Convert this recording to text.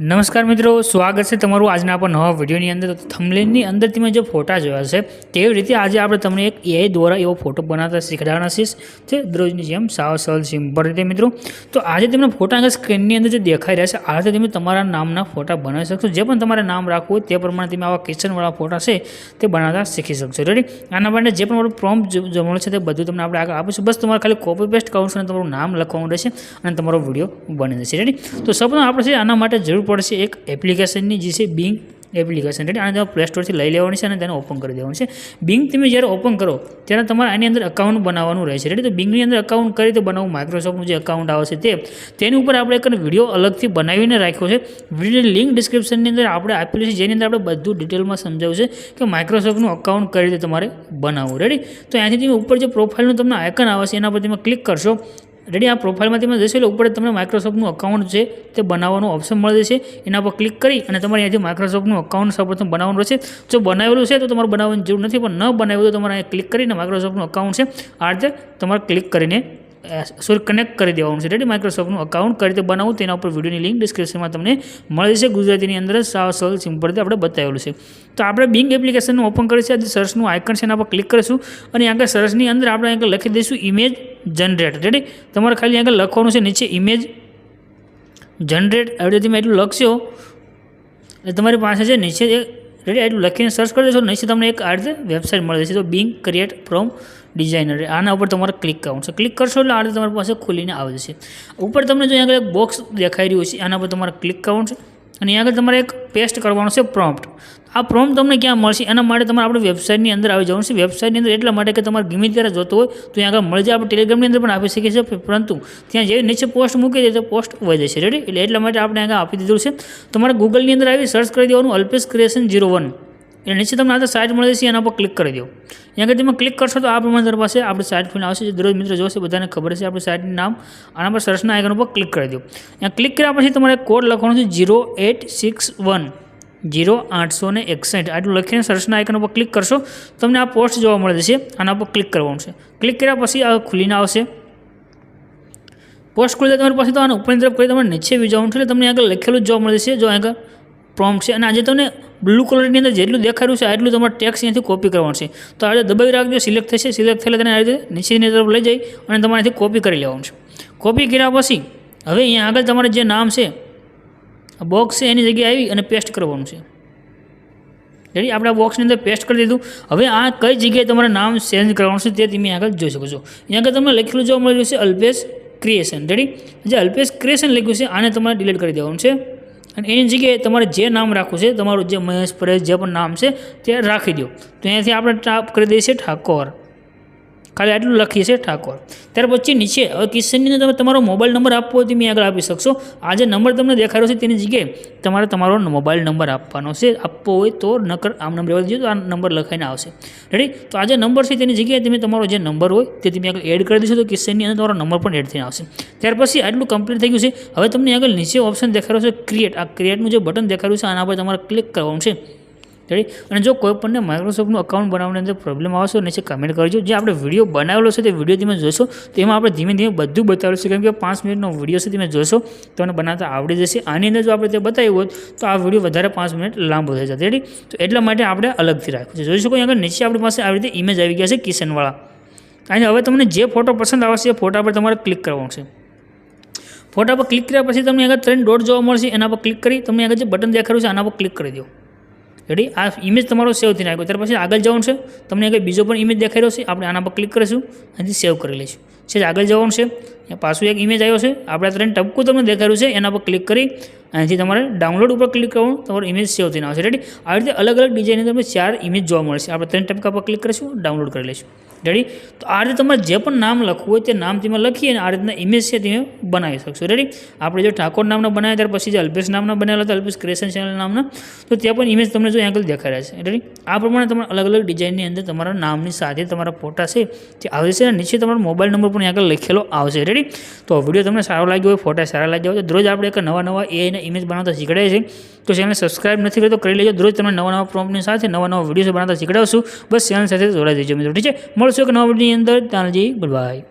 નમસ્કાર મિત્રો, સ્વાગત છે તમારું આજના આપણા નવા વિડીયોની અંદર. થમલેનની અંદર તમે જે ફોટા જોયા છે, તેવી રીતે આજે આપણે તમને એક એઆઈ દ્વારા એવો ફોટો બનાવતા શીખડાવવાના છીએ જે દરરોજની જેમ સાવ સરળ સિમ્પલ રીતે મિત્રો. તો આજે તમને ફોટા સ્ક્રીનની અંદર જે દેખાઈ રહ્યા છે, આ રીતે તમે તમારા નામના ફોટા બનાવી શકશો. જે પણ તમારે નામ રાખવું હોય તે પ્રમાણે તમે આવા કિચનવાળા ફોટા છે, તે બનાવતા શીખી શકશો. રેડી આના માટે જે પણ મારું પ્રોમ્પ જમણું છે તે બધું તમને આપણે આગળ આપીશું. બસ તમારે ખાલી કોપી પેસ્ટ કરવું છે અને તમારું નામ લખવાનું રહેશે અને તમારો વીડિયો બની જશે. રેડી તો સપનું આપણે છે, આના માટે જરૂર પડશે એક એપ્લિકેશનની, જે છે બિંગ એપ્લિકેશન. રેડી આને તમે પ્લે સ્ટોરથી લઈ લેવાની છે અને તેને ઓપન કરી દેવાનું છે. બિંગ તમે જ્યારે ઓપન કરો, ત્યારે તમારે આની અંદર અકાઉન્ટ બનાવવાનું રહેશે. રેડી તો બિંગની અંદર અકાઉન્ટ કરી રીતે બનાવવું માઇક્રોસોફ્ટનું જે અકાઉન્ટ આવે છે તે. તેની ઉપર આપણે એક વીડિયો અલગથી બનાવીને રાખ્યો છે. વિડીયોની લિંક ડિસ્ક્રિપ્શનની અંદર આપણે આપેલું છે, જેની અંદર આપણે બધું ડિટેલમાં સમજાવ્યું છે કે માઇક્રોસોફ્ટનું અકાઉન્ટ કઈ રીતે તમારે બનાવવું. રેડી તો અહીંયાથી તમે ઉપર જે પ્રોફાઇલનું તમને આઇકન આવે છે, એના પર તમે ક્લિક કરશો. રેડી આ પ્રોફાઇલમાં તમે જશો ઉપર તમને માઇક્રોસોફ્ટનું અકાઉન્ટ છે તે બનાવવાનું ઓપ્શન મળે છે એના પર ક્લિક કરી અને તમારે અહીંયાથી માઇક્રોસોફ્ટનું અકાઉન્ટ સૌપ્રથમ બનાવવાનું રહેશે. જો બનાવેલું છે તો તમારે બનાવવાની જરૂર નથી, પણ ન બનાવ્યું તો તમારે અહીંયા ક્લિક કરીને માઇક્રોસોફ્ટનું અકાઉન્ટ છે. આ રીતે તમારે ક્લિક કરીને સોરી કનેક્ટ કરી દેવાનું છે. રેડી માઇક્રોસોફ્ટનું અકાઉન્ટ કઈ રીતે બનાવવું તેના ઉપર વિડીયોની લિંક ડિસ્ક્રિપ્શનમાં તમને મળી જશે. ગુજરાતીની અંદર સાવ સરળ સિમ્પલ રીતે આપણે બતાવેલું છે. તો આપણે બિંગ એપ્લિકેશનનું ઓપન કરીશું. આજે સર્ચનું આઇકન છે એના પર ક્લિક કરીશું. અને આગળ સર્ચની અંદર આપણે આગળ લખી દઈશું ઇમેજ જનરેટ રેડી તમારે ખાલી આગળ લખવાનું છે. નીચે ઇમેજ જનરેટ આવી રીતે તમે એટલું લખશો. એટલે તમારી પાસે છે નીચે રેડી એટલું લખીને સર્ચ કરી દેશો. નીચે તમને એક આ રીતે વેબસાઇટ મળી જશે. તો બિંગ ક્રિએટ ફ્રોમ ડિઝાઇનર આના ઉપર તમારે ક્લિક કરવાનું છે. ક્લિક કરશો એટલે આ રીતે તમારી પાસે ખુલીને આવી જશે. ઉપર તમને જો આગળ એક બોક્સ દેખાઈ રહ્યું છે આના પર તમારે ક્લિક કરવાનું છે. અને અહીંયા આગળ તમારે એક પેસ્ટ કરવાનું છે પ્રોમ્પ્ટ આ પ્રોમ્પ્ટ તમને ક્યાં મળશે? એના માટે તમારે આપણે વેબસાઇટની અંદર આવી જવાનું છે. વેબસાઇટની અંદર એટલા માટે કે તમારે ગમે ત્યારે જોતો હોય, તો અહીંયા આગળ મળી જાય આપણે ટેલિગ્રામની અંદર પણ આપી શકીએ છીએ પરંતુ ત્યાં જે નીચે પોસ્ટ મૂકી દે તો પોસ્ટ વધી જશે. રેડી એટલે એટલા માટે આપણે આગળ આપી દીધું છે. તમારે ગૂગલની અંદર આવી સર્ચ કરી દેવાનું અલ્પેશ ક્રિએશન ઝીરો વન એટલે નીચે તમને આ સાઇટ મળે છે એના પર ક્લિક કરી દો. અહીંયા આગળ તમે ક્લિક કરશો તો આ પ્રમાણે તમારી પાસે આપણી સાઇટ ફોન આવશે. જે દરરોજ મિત્રો જોશે, બધાને ખબર છે આપણી સાઇટનું નામ. આના પર સર્ચના આઇકન ઉપર ક્લિક કરી દો. અહીંયા ક્લિક કર્યા પછી તમારે કોડ લખવાનો છે zero eight six one zero આઠસો ને એકસઠ આટલું લખીને સર્ચના આઇકન ઉપર ક્લિક કરશો, તમને આ પોસ્ટ જોવા મળે છે આના પર ક્લિક કરવાનું છે. ક્લિક કર્યા પછી આ ખુલીને આવશે. પોસ્ટ ખુલી તમારી પાસે તો આને ઉપરની તરફ કરી તમારે નીચે બી છે. એટલે તમને આગળ લખેલું જોવા મળે છે જો આગળ પ્રોમ્પ્ટ છે. અને આજે તમને બ્લુ કલરની અંદર જેટલું દેખાડ્યું છે એટલું તમારે ટેક્સ અહીંયાથી કોપી કરવાનું છે. તો આ રીતે દબાવી રાખજો સિલેક્ટ થશે. સિલેક્ટ થયેલા તેને આ રીતે નીચેની તરફ લઈ જઈ અને તમારે અહીંથી કોપી કરી લેવાનું છે. કોપી કર્યા પછી હવે અહીંયા આગળ તમારે જે નામ છે બોક્સ છે, એની જગ્યાએ આવી અને પેસ્ટ કરવાનું છે. રેડી આપણે આ બોક્સની અંદર પેસ્ટ કરી દીધું. હવે આ કઈ જગ્યાએ તમારે નામ ચેન્જ કરવાનું છે તે તમે આગળ જોઈ શકો છો. અહીંયા આગળ તમને લખેલું જોવા મળી રહ્યું છે અલ્પેશ ક્રિએશન રેડી જે અલ્પેશ ક્રિએશન લખ્યું છે, આને તમારે ડિલીટ કરી દેવાનું છે. અને એની જગ્યાએ તમારે જે નામ રાખવું છે, તમારું જે મહેશ, પરેશ, જે પણ નામ છે, તે રાખી દો. તો અહીંયાથી આપણે ટાપ કરી દઈએ છીએ ઠાકોર. ખાલી આટલું લખીએ છીએ ઠાકોર. ત્યાર પછી નીચે હવે કિશનની અંદર તમે તમારો મોબાઈલ નંબર આપવો હોય તમે આગળ આપી શકશો. આ જે નંબર તમને દેખાડ્યો છે તેની જગ્યાએ તમારે તમારો મોબાઈલ નંબર આપવાનો છે. આપવો હોય તો નકર આમ નંબર એવા તો આ નંબર લખાઈને આવશે. રેડી તો આ જે નંબર છે તેની જગ્યાએ તમે તમારો જે નંબર હોય તે તમે આગળ એડ કરી દેશો તો કિશનની અંદર તમારો નંબર પણ એડ થઈને આવશે. ત્યાર પછી આટલું કમ્પ્લીટ થઈ ગયું છે. હવે તમને આગળ નીચે ઓપ્શન દેખાડ્યો છે ક્રિએટ આ ક્રિએટનું જે બટન દેખાડ્યું છે આના પર તમારે ક્લિક કરવાનું છે. રેડી અને જો કોઈ પણને માઇક્રોસોફ્ટનું અકાઉન્ટ બનાવવાની અંદર પ્રોબ્લેમ આવશે નીચે કમેન્ટ કરજો. જે આપણે વીડિયો બનાવેલો છે, તે વીડિયો તમે જોશો. તેમાં આપણે ધીમે ધીમે બધું બતાવેલું છે. કેમ કે પાંચ મિનિટનો વીડિયો છે, તમે જોશો. તમને બનાવતા આવડી જશે. આની અંદર જો આપણે તે બતાવ્યું હોત, તો આ વીડિયો વધારે પાંચ મિનિટ લાંબો થઈ જશે. રેડી તો એટલા માટે આપણે અલગથી રાખ્યું છે. જોઈ શકો આગળ નીચે આપણી પાસે આવી રીતે ઇમેજ આવી ગયા છે, કિશનવાળા. અને હવે તમને જે ફોટો પસંદ આવશે, એ ફોટા પર તમારે ક્લિક કરવાનું છે. ફોટા પર ક્લિક કર્યા પછી તમને આગળ ત્રણ ડોટ જોવા મળશે. એના પર ક્લિક કરી તમને આગળ જે બટન દેખાડ્યું છે, આના પર ક્લિક કરી દો. રેડી આ ઇમેજ તમારો સેવ થઈને આવ્યો ત્યાર પછી આગળ જવાનું છે. તમને આગળ બીજો પણ ઇમેજ દેખાઈ રહ્યો છે, આપણે આના પર ક્લિક કરીશું. અહીંથી સેવ કરી લઈશું. છે આગળ જવાનું છે. પાછું એક ઇમેજ આવ્યો છે. આપણે ત્રણ ટપકું તમને દેખાયું છે. એના પર ક્લિક કરી અહીંથી તમારે ડાઉનલોડ ઉપર ક્લિક કરવાનું. તમારો ઇમેજ સેવ થઈને આવશે. રેડી આવી રીતે અલગ અલગ ડિઝાઇનની તમને ચાર ઇમેજ જોવા મળશે. આપણે ત્રણ ટપકા પર ક્લિક કરીશું ડાઉનલોડ કરી લઈશું. રેડી તો આ રીતે તમારે જે પણ નામ લખવું હોય તે નામ તમે લખી અને આ રીતના ઇમેજ છે તમે બનાવી શકશો. રેડી આપણે જો ઠાકોર નામના બનાવ્યા ત્યાર પછી જે અલ્પેશ નામના બનાવેલા હતા, અલ્પેશ ક્રિએશન ચેનલ નામના, તો ત્યાં પણ ઇમેજ તમને જો એંગલ દેખાઈ રહ્યા છે. રેડી આ પ્રમાણે તમારે અલગ અલગ ડિઝાઇનની અંદર તમારા નામની સાથે તમારા ફોટા છે તે આવે છે અને નીચે તમારો મોબાઈલ નંબર પણ આગળ લખેલો આવશે. રેડી તો વીડિયો તમને સારો લાગ્યો હોય, ફોટા સારા લાગ્યા હોય, તો દરરોજ આપણે એક નવા નવા એઆઈના ઇમેજ બનાવતા શીખડાય છે તો ચેનલ સબસ્ક્રાઇબ નથી કરી તો કરી લેજો. દરરોજ તમને નવા નવા પ્રોમ્પની સાથે નવા નવા વીડિયો બનાવતા શીખડાવશું. બસ ચેનલ સાથે જોડાઈ દેજો મિત્રો. ઠીક છે? મળશું એક નવા વિડીયોની અંદર ત્યાંજી ગુડ બાય